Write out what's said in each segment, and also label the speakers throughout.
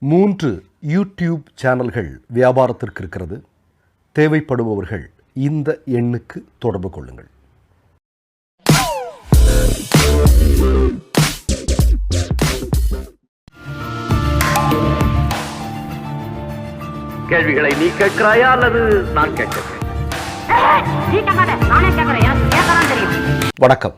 Speaker 1: மூன்று யூடியூப் சேனல்கள் வியாபாரத்திற்கு இருக்கிறது. தேவைப்படுபவர்கள் இந்த எண்ணுக்கு தொடர்பு கொள்ளுங்கள்.
Speaker 2: கேள்விகளை நீ கேட்கிறாயா அல்லது நான் கேட்கிறேன்.
Speaker 1: வணக்கம்.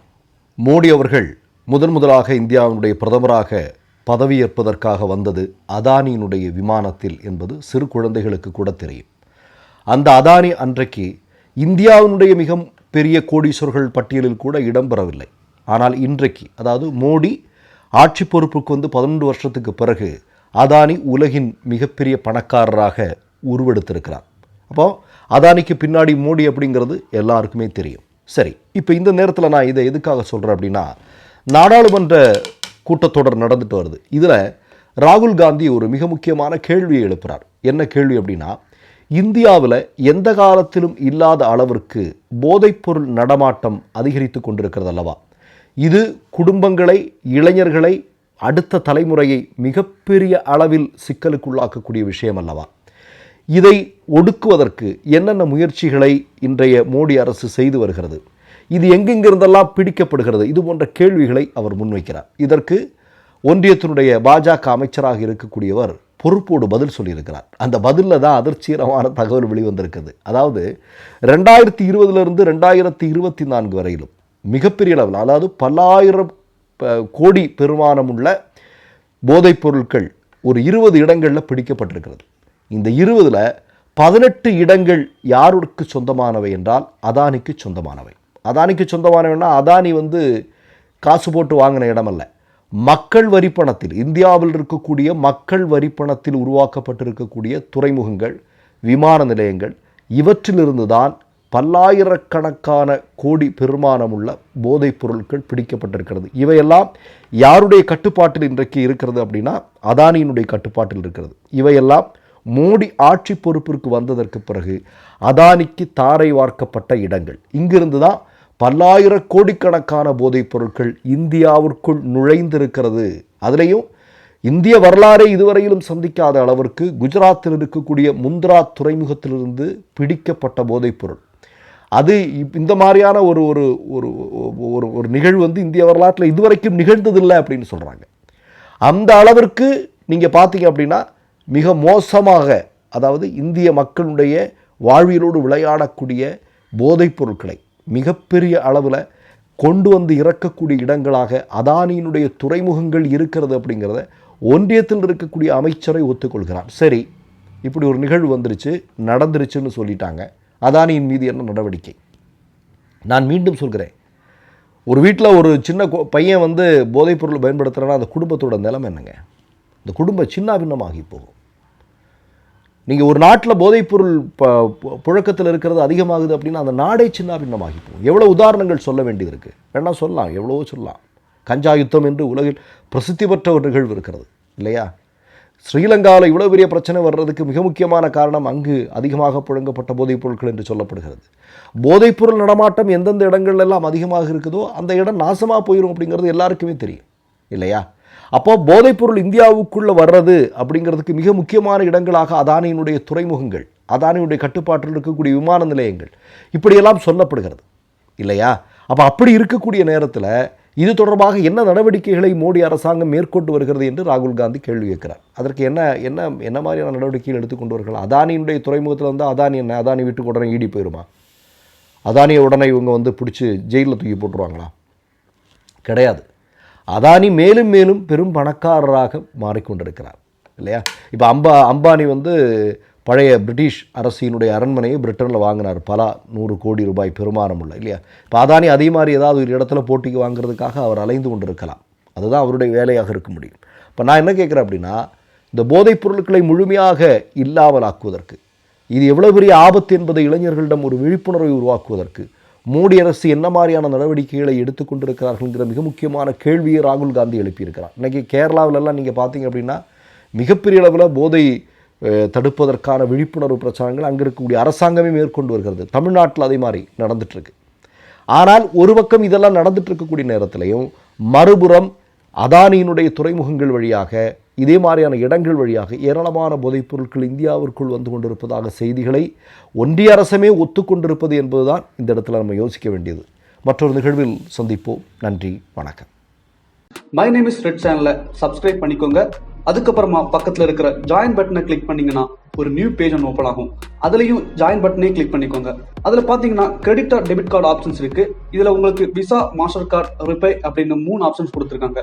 Speaker 1: மோடி அவர்கள் முதன் முதலாக இந்தியாவினுடைய பிரதமராக பதவியேற்பதற்காக வந்தது அதானியினுடைய விமானத்தில் என்பது சிறு குழந்தைகளுக்கு கூட தெரியும். அந்த அதானி அன்றைக்கு இந்தியாவினுடைய மிக பெரிய கோடீஸ்வர்கள் பட்டியலில் கூட இடம்பெறவில்லை ஆனால் இன்றைக்கு அதாவது மோடி ஆட்சி பொறுப்புக்கு வந்து பதினொன்று வருஷத்துக்கு பிறகு அதானி உலகின் மிகப்பெரிய பணக்காரராக உருவெடுத்திருக்கிறார். அப்போ அதானிக்கு பின்னாடி மோடி அப்படிங்கிறது எல்லாருக்குமே தெரியும். சரி இப்போ இந்த நேரத்தில் நான் இதை எதுக்காக சொல்கிறேன் அப்படின்னா நாடாளுமன்ற கூட்டத்தொடர் நடந்துட்டு வருது. இதில் ராகுல் காந்தி ஒரு மிக முக்கியமான கேள்வியை எழுப்புறார். என்ன கேள்வி அப்படின்னா இந்தியாவில் எந்த காலத்திலும் இல்லாத அளவிற்கு போதைப்பொருள் நடமாட்டம் அதிகரித்து கொண்டிருக்கிறது அல்லவா? இது குடும்பங்களை இளைஞர்களை அடுத்த தலைமுறையை மிகப்பெரிய அளவில் சிக்கலுக்குள்ளாக்கக்கூடிய விஷயம் அல்லவா? இதை ஒடுக்குவதற்கு என்னென்ன முயற்சிகளை இன்றைய மோடி அரசு செய்து வருகிறது? இது எங்கெங்கிருந்தெல்லாம் பிடிக்கப்படுகிறது? இது போன்ற கேள்விகளை அவர் முன்வைக்கிறார். இதற்கு ஒன்றியத்தினுடைய பாஜக அமைச்சராக இருக்கக்கூடியவர் பொறுப்போடு பதில் சொல்லியிருக்கிறார். அந்த பதிலில் தான் அதிர்ச்சிகரமான தகவல் வெளிவந்திருக்குது. அதாவது ரெண்டாயிரத்தி இருபதுலேருந்து ரெண்டாயிரத்தி இருபத்தி நான்கு வரையிலும் மிகப்பெரிய அளவில் அதாவது பல்லாயிரம் கோடி பெருமானம் உள்ள போதைப் பொருட்கள் ஒரு இருபது இடங்களில் பிடிக்கப்பட்டிருக்கிறது. இந்த இருபதில் பதினெட்டு இடங்கள் யாருக்கு சொந்தமானவை என்றால் அதானிக்கு சொந்தமானவை. அதானிக்கு சொந்தமானவைன்னா அதானி வந்து காசு போட்டு வாங்கின இடமல்ல. மக்கள் வரிப்பணத்தில் இந்தியாவில் இருக்கக்கூடிய மக்கள் வரிப்பணத்தில் உருவாக்கப்பட்டிருக்கக்கூடிய துறைமுகங்கள் விமான நிலையங்கள் இவற்றிலிருந்து தான் பல்லாயிரக்கணக்கான கோடி பெருமானமுள்ள போதைப் பொருட்கள் பிடிக்கப்பட்டிருக்கிறது. இவையெல்லாம் யாருடைய கட்டுப்பாட்டில் இன்றைக்கு இருக்கிறது அப்படின்னா அதானியினுடைய கட்டுப்பாட்டில் இருக்கிறது. இவையெல்லாம் மோடி ஆட்சி பொறுப்பிற்கு வந்ததற்கு பிறகு அதானிக்கு தாரை வார்க்கப்பட்ட இடங்கள். இங்கிருந்து தான் பல்லாயிர கோடிக்கணக்கான போதைப் பொருட்கள் இந்தியாவிற்குள் நுழைந்திருக்கிறது. அதுலேயும் இந்திய வரலாறை இதுவரையிலும் சந்திக்காத அளவிற்கு குஜராத்தில் இருக்கக்கூடிய முந்த்ரா துறைமுகத்திலிருந்து பிடிக்கப்பட்ட போதைப் பொருள் அது இந்த மாதிரியான ஒரு ஒரு ஒரு ஒரு ஒரு நிகழ்வு வந்து இந்திய வரலாற்றில் இதுவரைக்கும் நிகழ்ந்ததில்லை அப்படின்னு சொல்கிறாங்க அந்த அளவிற்கு நீங்கள் பார்த்தீங்க அப்படின்னா மிக மோசமாக அதாவது இந்திய மக்களுடைய வாழ்வியலோடு விளையாடக்கூடிய போதைப் பொருட்களை மிகப்பெரிய அளவில் கொண்டு வந்து இறக்கக்கூடிய இடங்களாக அதானியினுடைய துறைமுகங்கள் இருக்கிறது அப்படிங்கிறத ஒன்றியத்தில் இருக்கக்கூடிய அமைச்சரை ஒத்துக்கொள்கிறார். சரி இப்படி ஒரு நிகழ்வு வந்துருச்சு நடந்துருச்சுன்னு சொல்லிட்டாங்க. அதானியின் மீது என்ன நடவடிக்கை? நான் மீண்டும் சொல்கிறேன். ஒரு வீட்டில் ஒரு சின்ன பையன் வந்து போதைப்பொருள் பயன்படுத்துகிறேன்னா அந்த குடும்பத்தோட நிலைமை என்னங்க? இந்த குடும்பம் சின்னாபின்னமாகி போகும். நீங்கள் ஒரு நாட்டில் போதைப்பொருள் ப புழக்கத்தில் இருக்கிறது அதிகமாகுது அப்படின்னா அந்த நாடே சின்ன பின்னமாகி போகும். எவ்வளோ உதாரணங்கள் சொல்ல வேண்டியது இருக்குது வேணால் சொல்லலாம் எவ்வளவோ சொல்லலாம். கஞ்சா யுத்தம் என்று உலகில் பிரசித்தி பெற்ற ஒரு நிகழ்வு இருக்கிறது இல்லையா? ஸ்ரீலங்காவில் இவ்வளோ பெரிய பிரச்சனை வர்றதுக்கு மிக முக்கியமான காரணம் அங்கு அதிகமாக புழங்கப்பட்ட போதைப் பொருட்கள் என்று சொல்லப்படுகிறது. போதைப்பொருள் நடமாட்டம் எந்தெந்த இடங்கள்ல எல்லாம் அதிகமாக இருக்குதோ அந்த இடம் நாசமாக போயிடும் அப்படிங்கிறது எல்லாருக்குமே தெரியும் இல்லையா? அப்போது போதைப்பொருள் இந்தியாவுக்குள்ளே வர்றது அப்படிங்கிறதுக்கு மிக முக்கியமான இடங்களாக அதானியினுடைய துறைமுகங்கள் அதானியுடைய கட்டுப்பாட்டில் இருக்கக்கூடிய விமான நிலையங்கள் இப்படியெல்லாம் சொல்லப்படுகிறது. இல்லையா? அப்போ அப்படி இருக்கக்கூடிய நேரத்தில் இது தொடர்பாக என்ன நடவடிக்கைகளை மோடி அரசாங்கம் மேற்கொண்டு வருகிறது என்று ராகுல் காந்தி கேள்வி கேட்கிறார். அதற்கு என்ன என்ன என்ன மாதிரியான நடவடிக்கைகள் எடுத்துக்கொண்டு வருகிறார் அதானியினுடைய துறைமுகத்தில் வந்து அதானி என்ன? அதானி வீட்டுக்கு உடனே ஈடி போயிருமா? அதானியை உடனே இவங்க வந்து பிடிச்சி ஜெயிலில் தூக்கி போட்டுருவாங்களா? கிடையாது. அதானி மேலும் மேலும் பெரும் பணக்காரராக மாறிக்கொண்டிருக்கிறார் இல்லையா? இப்போ அம்பா அம்பானி வந்து பழைய பிரிட்டிஷ் அரசினுடைய அரண்மனையை பிரிட்டனில் வாங்கினார். பல நூறு கோடி ரூபாய் பெருமானம் உள்ள இல்லையா? இப்போ அதானி அதே மாதிரி ஏதாவது ஒரு இடத்துல போட்டிக்கு வாங்குறதுக்காக அவர் அலைந்து கொண்டிருக்கலாம். அதுதான் அவருடைய வேலையாக இருக்க முடியும். இப்போ நான் என்ன கேட்குறேன் அப்படின்னா இந்த போதைப் பொருட்களை முழுமையாக இல்லாமல் ஆக்குவதற்கு இது எவ்வளோ பெரிய ஆபத்து என்பதை இளைஞர்களிடம் ஒரு விழிப்புணர்வை உருவாக்குவதற்கு மோடி அரசு என்ன மாதிரியான நடவடிக்கைகளை எடுத்துக்கொண்டிருக்கிறார்கள்ங்கிற மிக முக்கியமான கேள்வியை ராகுல் காந்தி எழுப்பியிருக்கிறார். இன்றைக்கி கேரளாவிலெல்லாம் நீங்கள் பார்த்தீங்க அப்படின்னா மிகப்பெரிய அளவில் போதை தடுப்பதற்கான விழிப்புணர்வு பிரச்சாரங்கள் அங்கே இருக்கக்கூடிய அரசாங்கமே மேற்கொண்டு வருகிறது. தமிழ்நாட்டில் அதே மாதிரி நடந்துட்டுருக்கு ஆனால் ஒரு பக்கம் இதெல்லாம் நடந்துட்டு இருக்கக்கூடிய நேரத்திலையும் மறுபுறம் அதானியினுடைய துறைமுகங்கள் வழியாக இதே மாதிரியான இடங்கள் வழியாக ஏராளமான போதைப் பொருட்கள் இந்தியாவிற்குள் வந்து கொண்டிருப்பதாக செய்திகளை ஒன்றிய அரசமே ஒத்துக்கொண்டிருப்பது என்பதுதான் இந்த இடத்துல நம்ம யோசிக்க வேண்டியது. மற்றொரு நிகழ்வில் சந்திப்போம். நன்றி வணக்கம்.
Speaker 3: மை நேம் இஸ் ரெட் சேனலை சப்ஸ்கிரைப் பண்ணிக்கோங்க. அதுக்கப்புறமா பக்கத்தில் இருக்கிற ஜாயின் பட்டனை கிளிக் பண்ணீங்கன்னா ஒரு நியூ பேஜ் ஒன்று ஓப்பன் ஆகும். அதுலேயும் ஜாயின் பட்டனே கிளிக் பண்ணிக்கோங்க. அதில் பார்த்தீங்கன்னா கிரெடிட் டெபிட் கார்டு ஆப்ஷன்ஸ் இருக்கு. இதில் உங்களுக்கு விசா மாஸ்டர் கார்டு ரிப்பே அப்படின்னு மூணு ஆப்ஷன்ஸ் கொடுத்துருக்காங்க.